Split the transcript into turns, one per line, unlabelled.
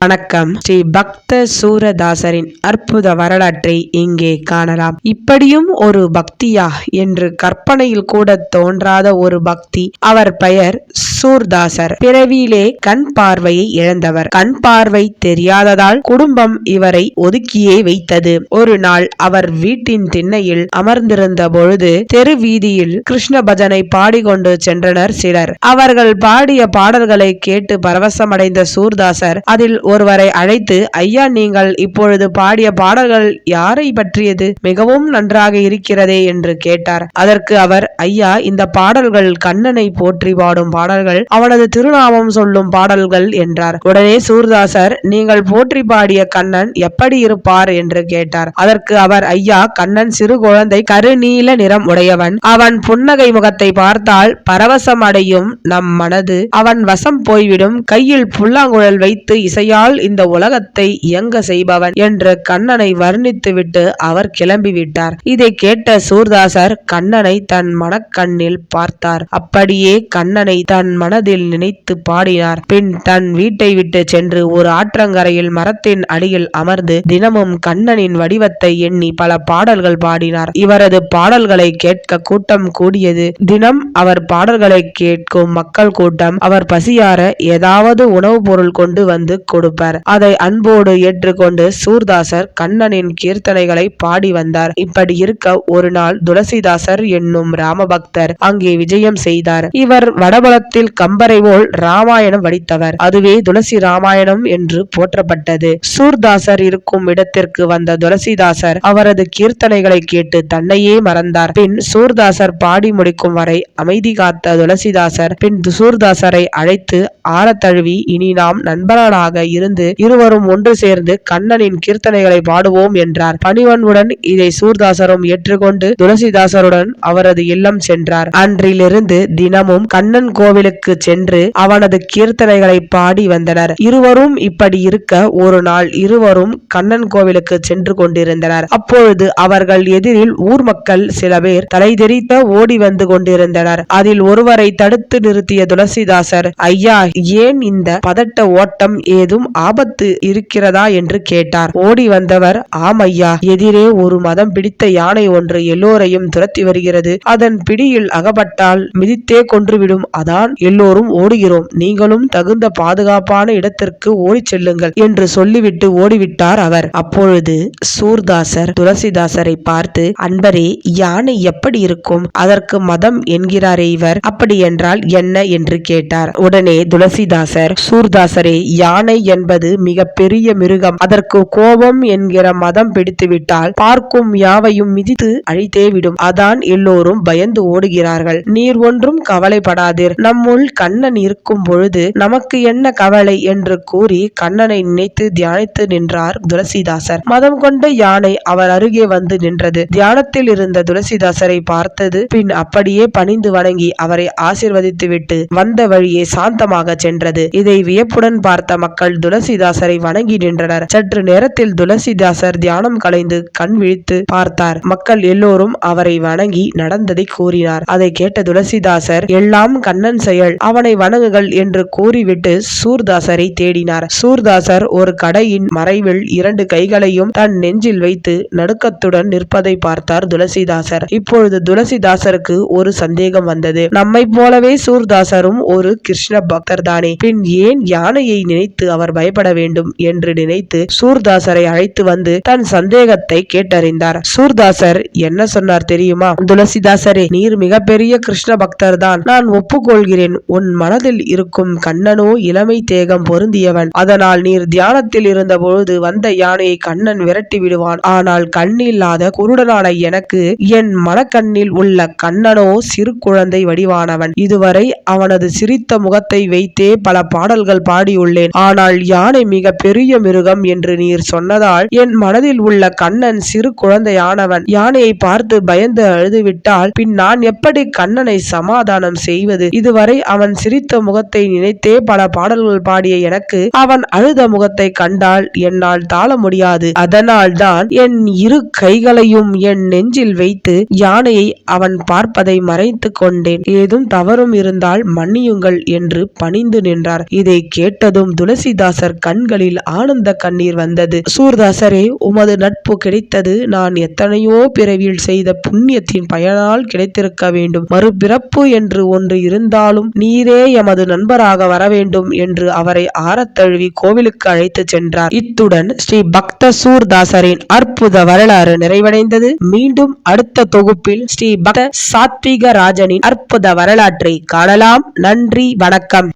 வணக்கம். ஸ்ரீ பக்த சூரதாசரின் அற்புத வரலாற்றை இங்கே காணலாம். இப்படியும் ஒரு பக்தியா? என்று கற்பனையில் கூட தோன்றாத ஒரு பக்தி. அவர் பெயர் சூர்தாசர். பிறவியிலே கண் பார்வையை இழந்தவர். கண் பார்வை தெரியாததால் குடும்பம் இவரை ஒதுக்கியே வைத்தது. ஒரு நாள் அவர் வீட்டின் திண்ணையில் அமர்ந்திருந்த பொழுது தெரு வீதியில் கிருஷ்ண பஜனை பாடிக்கொண்டு சென்றனர் சிலர். அவர்கள் பாடிய பாடல்களை கேட்டு பரவசமடைந்த சூர்தாசர் அதில் ஒருவரை அழைத்து ஐயா நீங்கள் இப்பொழுது பாடிய பாடல்கள் யாரை பற்றியது? மிகவும் நன்றாக இருக்கிறதே என்று கேட்டார். அதற்கு அவர் ஐயா இந்த பாடல்கள் கண்ணனை போற்றி பாடும் பாடல்கள் அவனது திருநாமம் சொல்லும் பாடல்கள் என்றார். உடனே சூர்தாசர் நீங்கள் போற்றி பாடிய கண்ணன் எப்படி இருப்பார்? என்று கேட்டார். அதற்கு அவர் ஐயா கண்ணன் சிறு குழந்தை கருநீல நிறம் உடையவன். அவன் புன்னகை முகத்தை பார்த்தால் பரவசம் அடையும் நம் மனது. அவன் வசம் போய்விடும். கையில் புல்லாங்குழல் வைத்து இசையால் இந்த உலகத்தை இயங்க செய்பவன். என்று கண்ணனை வர்ணித்துவிட்டு அவர் கிளம்பிவிட்டார். இதை கேட்ட சூர்தாசர் கண்ணனை தன் மனக்கண்ணில் பார்த்தார். அப்படியே கண்ணனை தன் மனதில் நினைத்து பாடினார். பின் தன் வீட்டை விட்டு சென்று ஒரு ஆற்றங்கரையில் மரத்தின் அடியில் அமர்ந்து தினமும் கண்ணனின் வடிவத்தை எண்ணி பல பாடல்கள் பாடினார். இவரது பாடல்களை கேட்க கூட்டம் கூடியது. தினம் அவர் பாடல்களை கேட்கும் மக்கள் கூட்டம் அவர் பசியார ஏதாவது உணவுப் பொருள் கொண்டு வந்து கொடுப்பார். அதை அன்போடு ஏற்றுக்கொண்டு சூர்தாசர் கண்ணனின் கீர்த்தனைகளை பாடி வந்தார். இப்படி இருக்க ஒரு நாள் துளசிதாசர் என்னும் ராமபக்தர் அங்கே விஜயம் செய்தார். இவர் வடபலத்தில் கம்பரை போல் ராமாயணம் வடித்தவர். அதுவே துளசி ராமாயணம் என்று போற்றப்பட்டது. சூர்தாசர் இருக்கும் இடத்திற்கு வந்த துளசிதாசர் அவரது கீர்த்தனைகளை கேட்டு தன்னையே மறந்தார். பின் சூர்தாசர் பாடி முடிக்கும் வரை அமைதி காத்த துளசிதாசர் பின் சூர்தாசரை அழைத்து ஆரத்தழுவி இனி நாம் நண்பர்களாக இருந்து இருவரும் ஒன்று சேர்ந்து கண்ணனின் கீர்த்தனைகளை பாடுவோம் என்றார். பணிவன்புடன் இதை சூர்தாசரும் ஏற்றுக்கொண்டு துளசிதாசருடன் அவரது இல்லம் சென்றார். அன்றிலிருந்து தினமும் கண்ணன் கோவிலுக்கு சென்று அவனது கீர்த்தனைகளை பாடி வந்தனர். இருவரும் இப்படி இருக்க ஒரு நாள் இருவரும் கண்ணன் கோவிலுக்கு சென்று கொண்டிருந்தனர். அப்பொழுது அவர்கள் எதிரில் ஊர் மக்கள் சில பேர் தலைதெறித்த ஓடி வந்து கொண்டிருந்தனர். அதில் ஒருவரை தடுத்து நிறுத்திய துளசிதாசர் ஐயா ஏன் இந்த பதட்ட ஓட்டம் ஏதும் ஆபத்து இருக்கிறதா? என்று கேட்டார். ஓடி வந்தவர் ஆம் ஐயா எதிரே ஒரு மதம் பிடித்த யானை ஒன்று எல்லோரையும் துரத்தி வருகிறது. அதன் பிடியில் அகப்பட்டால் மிதித்தே கொன்றுவிடும். அதான் எல்லோரும் ஓடுகிறோம். நீங்களும் தகுந்த பாதுகாப்பான இடத்திற்கு ஓடிச் செல்லுங்கள் என்று சொல்லிவிட்டு ஓடிவிட்டார் அவர். அப்பொழுது சூர்தாசர் துளசிதாசரை பார்த்து அன்பரே யானை எப்படி இருக்கும்? அதற்கு மதம் என்கிறாரே இவர். அப்படி என்றால் என்ன? என்று கேட்டார். உடனே துளசிதாசர் சூர்தாசரே யானை என்பது மிக பெரிய மிருகம். அதற்கு கோபம் என்கிற மதம் பிடித்துவிட்டால் பார்க்கும் யாவையும் மிதித்து அழித்தே விடும். அதான் எல்லோரும் பயந்து ஓடுகிறார்கள். நீர் ஒன்றும் கவலைப்படாதீர். நம்முள் கண்ணன் இருக்கும் பொழுது நமக்கு என்ன கவலை என்று கூறி கண்ணனை நினைத்து தியானித்து நின்றார் துளசிதாசர். மதம் கொண்ட யானை அவர் அருகே வந்து நின்றது. தியானத்தில் இருந்த துளசிதாசரை பார்த்தது. பின் அப்படியே பணிந்து வணங்கி அவரை ஆசிர்வதித்துவிட்டு வந்த வழியே சாந்தமாக சென்றது. இதை வியப்புடன் பார்த்த மக்கள் துளசிதாசரை வணங்கி நின்றனர். சற்று நேரத்தில் துளசிதாசர் தியானம் கலைந்து கண் விழித்து பார்த்தார். மக்கள் எல்லோரும் அவரை வணங்கி நடந்ததை கூறினார். அதை கேட்ட துளசிதாசர் எல்லாம் கண்ணன் செயல். அவனை வணங்குகள் என்று கூறிவிட்டு சூர்தாசரை தேடினார். சூர்தாசர் ஒரு கடையின் மறைவில் இரண்டு கைகளையும் தன் நெஞ்சில் வைத்து நடுக்கத்துடன் நிற்பதை பார்த்தார் துளசிதாசர். இப்பொழுது துளசிதாசருக்கு ஒரு சந்தேகம் வந்தது. நம்மை போலவே சூர்தாசரும் ஒரு கிருஷ்ண பக்தர் தானே பின் ஏன் யானையை நினைத்து அவர் பயப்பட வேண்டும் என்று நினைத்து சூர்தாசரை அழைத்து வந்து தன் சந்தேகத்தை கேட்டறிந்தார். சூர்தாசர் என்ன சொன்னார் தெரியுமா? துளசிதாசரே நீர் மிகப்பெரிய கிருஷ்ண பக்தர் தான் நான் ஒப்புக்கொள்கிறேன். உன் மனதில் இருக்கும் கண்ணனோ இளமை தேகம் பொருந்தியவன். அதனால் நீர் தியானத்தில் இருந்தபொழுது வந்த யானையை கண்ணன் விரட்டி விடுவான். ஆனால் கண்ணில்லாத குருடனான எனக்கு என் மனக்கண்ணில் உள்ள கண்ணனோ சிறு குழந்தை வடிவானவன். இதுவரை அவனது சிரித்த முகத்தை வைத்தே பல பாடல்கள் பாடியுள்ளேன். ஆனால் யானை மிக பெரிய மிருகம் என்று நீர் சொன்னதால் என் மனதில் உள்ள கண்ணன் சிறு குழந்தையானவன். யானையை பார்த்து பயந்து அழுதுவிட்டால் பின் நான் எப்படி கண்ணனை சமாதானம் செய்வது? இதுவரை அவன் சிரித்த முகத்தை நினைத்தே பல பாடல்கள் பாடிய எனக்கு அவன் அழுத முகத்தை கண்டால் என்னால் தாழ முடியாது. அதனால்தான் என் இரு கைகளையும் என் நெஞ்சில் வைத்து யானையை அவன் பார்ப்பதை மறைத்து கொண்டேன். ஏதும் தவறும் இருந்தால் மன்னியுங்கள் என்று பணிந்து நின்றார். இதை கேட்டதும் துளசிதாசர் கண்களில் ஆனந்த கண்ணீர் வந்தது. சூர்தாசரே உமது நட்பு கிடைத்தது. நான் எத்தனையோ பிறவியில் செய்த புண்ணியத்தின் பயனால் கிடைத்திருக்க வேண்டும். மறுபிறப்பு என்று ஒன்று இருந்தாலும் நீரே எமது நண்பராக வர வேண்டும் என்று அவரை ஆரத்தழுவி கோவிலுக்கு அழைத்து சென்றார். இத்துடன் ஸ்ரீ பக்த சூர்தாசரின் அற்புத வரலாறு நிறைவடைந்தது. மீண்டும் அடுத்த தொகுப்பில் ஸ்ரீ பக்த சாத்விக ராஜனின் அற்புத வரலாற்றை காணலாம். நன்றி வணக்கம்.